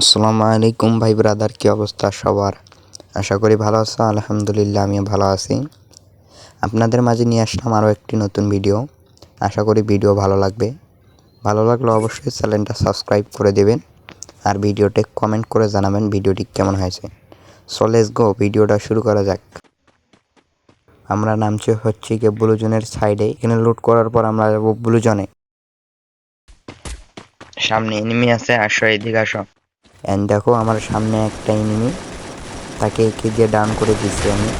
আসসালামু আলাইকুম ভাই ব্রাদার, কী অবস্থা সবার? আশা করি ভালো আছো, আলহামদুলিল্লাহ আমিও ভালো আছি। আপনাদের মাঝে নিয়ে আসলাম আরও একটি নতুন ভিডিও। আশা করি ভিডিও ভালো লাগবে। ভালো লাগলে অবশ্যই চ্যানেলটা সাবস্ক্রাইব করে দেবেন আর ভিডিওতে কমেন্ট করে জানাবেন ভিডিওটি কেমন হয়েছে। সো লেটস গো, ভিডিওটা শুরু করা যাক। আমরা নামছি হচ্ছে গিয়ে ব্লুজনের সাইডে। এখানে লুট করার পর আমরা যাব ব্লুজনে। সামনে এনিমি আছে, আসো এদিকে আসো। অ্যান্ড দেখো, আমার সামনে একটা এনিমি তাকে একে দিয়ে ডাউন করে দিচ্ছি আমি।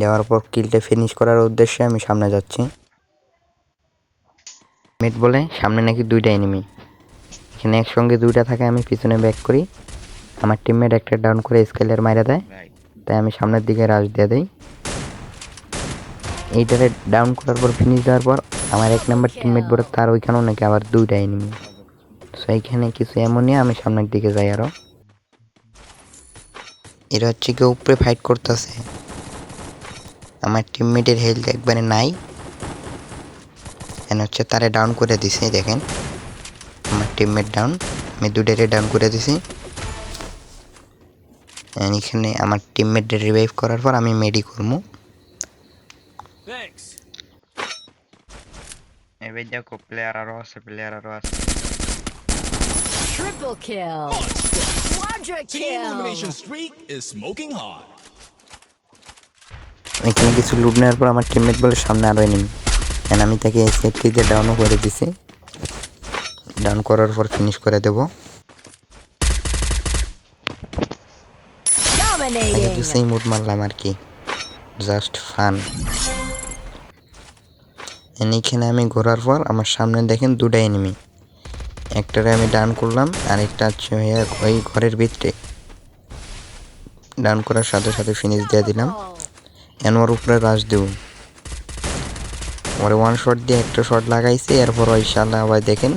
দেওয়ার পর কিলটা ফিনিশ করার উদ্দেশ্যে আমি সামনে যাচ্ছি। মেট বলে, সামনে নাকি দুইটা এনিমি এখানে একসঙ্গে দুইটা থাকে, আমি পিছনে ব্যাক করি। আমার টিমমেট একটা ডাউন করে স্কেলের মাইরা দেয়। তাই আমি সামনের দিকে রাশ দিয়ে দিই। এইটারে ডাউন করার পর ফিনিশ দেওয়ার পর, আমার এক নাম্বার টিমমেট বলে, তার ওইখানেও নাকি আবার দুইটা এনিমি সো এইখানে কিছু এমনই আমি সামনের দিকে যাই আরও। এরা হচ্ছে কেউ উপরে ফাইট করতেছে। আমার টিমমেটের হেলথ একবারে নাই। এন হচ্ছে তারে ডাউন করে দিছি দেখেন। আমার টিমমেট ডাউন আমি দুটারে ডাউন করে দিছি। এখানে আমার টিমমেটদের রিভাইভ করার পর আমি মেডি করব. এবার দেখো প্লেয়ার আরও আছে প্লেয়ার আরও আছে। Triple kill. Quadra kill. Team elimination streak is smoking hot. এখানে কিছু লুট নেওয়ার পর আমার টিমমেট বলে সামনে আরও এনিমি এন্ড আমি তাকে সেফটি দিয়ে ডাউনও করে দিছি ডাউন করার পর ফিনিশ করে দেব. দুসেই মুড মারলাম আর কি জাস্ট ফান এইখানে আমি ঘোরার পর আমার সামনে দেখেন দুটা এনিমি একটারে আমি ডান করলাম, আর একটা হচ্ছে হইয়া ওই ঘরের ভিতরে। ডান করার সাথে সাথে ফিনিশ দিয়ে দিলাম। এন ওর উপরে রাশ দেব। ওরে ওয়ান শট দিয়ে একটা শট লাগাইছে, এরপর ওই শালা আবার দেখেন,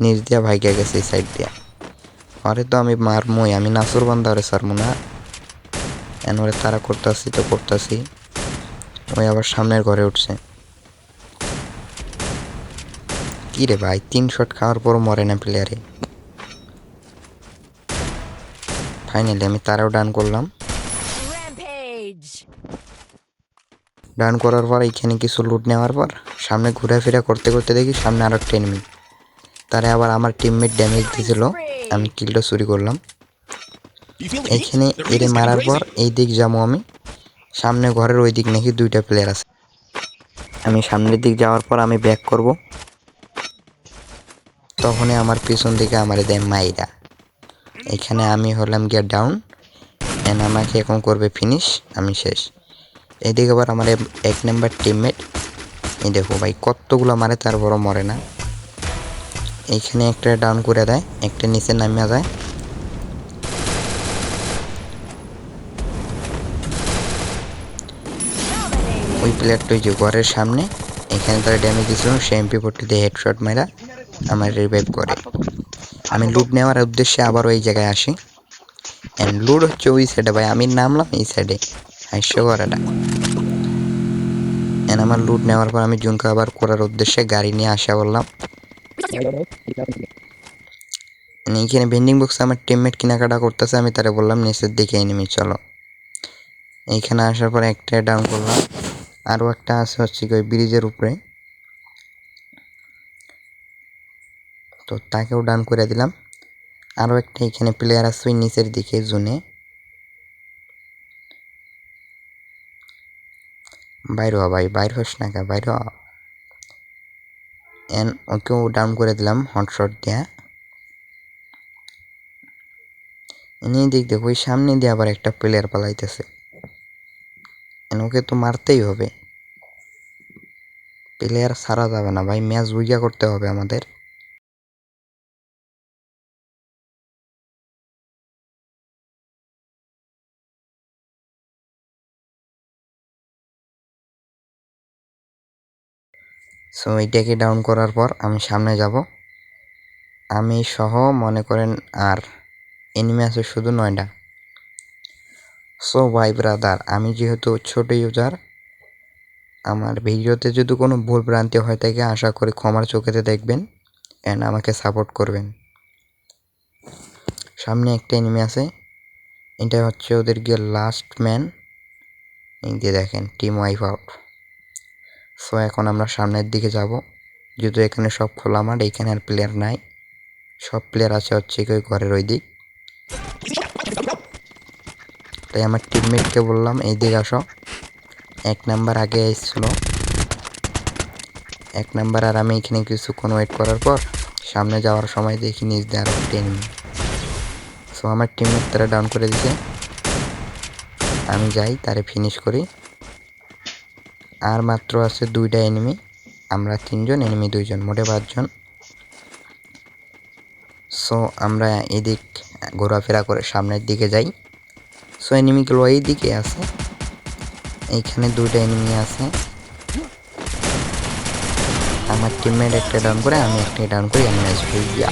নিচ দিয়া ভাইগা গেছে এই সাইড দিয়া। আরে তো আমি মারমই, আমি নাসুর বান্দা, ওরে সারমু না। এন ওরে তারা করতেছি, তো করতেছি। ওই আবার সামনের ঘরে উঠছে। কি রে ভাই তিন শট খাওয়ার পর মরে না প্লেয়ারে ফাইনালি আমি তারাও ডান করলাম। ডান করার পর এইখানে কিছু লুট নেওয়ার পর সামনে ঘোরাফেরা করতে করতে দেখি সামনে আরও একটা enemy তারে আবার আমার টিমমেট ড্যামেজ দিয়েছিল। আমি কিলটা চুরি করলাম? এইখানে এরে মারার পর এই দিক যাব আমি। সামনে ঘরের ওই দিক নাকি দুইটা প্লেয়ার আছে। আমি সামনের দিক যাওয়ার পর আমি ব্যাক করব। তখনই আমার পিছন দিকে আমার দেয় মাইরা। এখানে আমি হলাম গিয়া ডাউন এন্ড আমাকে এখন করবে ফিনিশ আমি শেষ। এদিকে আবার আমার এক নাম্বার টিমমেট এই দেখো ভাই কতগুলো মারে তারপরও মরে না। এইখানে একটা ডাউন করে দেয়, একটা নিচে নামিয়ে যায়। ওই প্লেয়ারটা ওই যে ঘরের সামনে, এখানে তারা ড্যামেজ দিয়েছিল সে এমপি ফোর্টি দিয়ে হেডশট মেরা আমার রিভাইভ করে। আমি লুট নেওয়ার উদ্দেশ্যে আবার ওই জায়গায় আসি। অ্যান্ড লুট হচ্ছে ওই সাইডে ভাই, আমি নামলাম এই সাইডে হাস্যকরাটা অ্যান্ড আমার লুট নেওয়ার পর আমি জুনকে আবার করার উদ্দেশ্যে গাড়ি নিয়ে আসা বললাম। এইখানে ভেন্ডিং বক্সে আমার টিমমেট কেনাকাটা করতেছে, আমি তারা বললাম, নিচের দিকে এনিমি চলো। এইখানে আসার পর একটা ডাউন করলাম। আরও একটা আছে হচ্ছে কি ওই ব্রিজের উপরে। তো তাকেও ডান করে দিলাম। আরও একটা এখানে প্লেয়ার ওই নিচের দিকে জোনে। বাইর হ ভাই, বাইর হোস না কা? বাইর এন, ওকেও ডাউন করে দিলাম হটশট দিয়া। এনেই দিক দেখো, ওই সামনে দিয়ে আবার একটা প্লেয়ার পালাইতেছে। এন, ওকে তো মারতেই হবে। প্লেয়ার সারা যাবে না ভাই ম্যাচ উইগা করতে হবে আমাদের। সো এটাকে ডাউন করার পর আমি সামনে যাব। আমি সহ মনে করেন আর এনিমি আছে শুধু নয়টা। সো ভাই ব্রাদার আমি যেহেতু ছোট ইউজার আমার ভিডিওতে যদি কোনো ভুল ভ্রান্তি হয় থাকে আশা করি ক্ষমার চোখেতে দেখবেন অ্যান্ড আমাকে সাপোর্ট করবেন। সামনে একটা এনিমি আছে। এটা হচ্ছে ওদের গিয়ে লাস্ট ম্যান এই দিয়ে দেখেন টিম ওয়াইফ আউট সো এখন আমরা সামনের দিকে যাব। যেহেতু এখানে সব খোলা মাঠ এইখানে আর প্লেয়ার নাই। সব প্লেয়ার আছে হচ্ছে কি ঘরের ওই দিক। তাই আমার টিমমেটকে বললাম, এই দিকে আসো। এক নাম্বার আগে এসেছিল। এক নাম্বার আর আমি এখানে কিছুক্ষণ ওয়েট করার পর সামনে যাওয়ার সময় দেখি নিজ দিয়ে আরও একটা enemy। সো আমার টিমমেট তারা ডাউন করে দিছে। আমি যাই, তারে ফিনিশ করি। আর মাত্র আছে দুইটা এনিমি আমরা তিনজন এনিমি দুইজন, মোটে পাঁচজন। সো আমরা এদিক ঘোরাফেরা করে সামনের দিকে যাই। সো এনিমিগুলো এই দিকে আছে। এইখানে দুইটা এনিমি আছে। আমার টিমমেট একটা ডাউন করে, আমি একটা ডাউন করি, আমি ম্যাচ হইয়া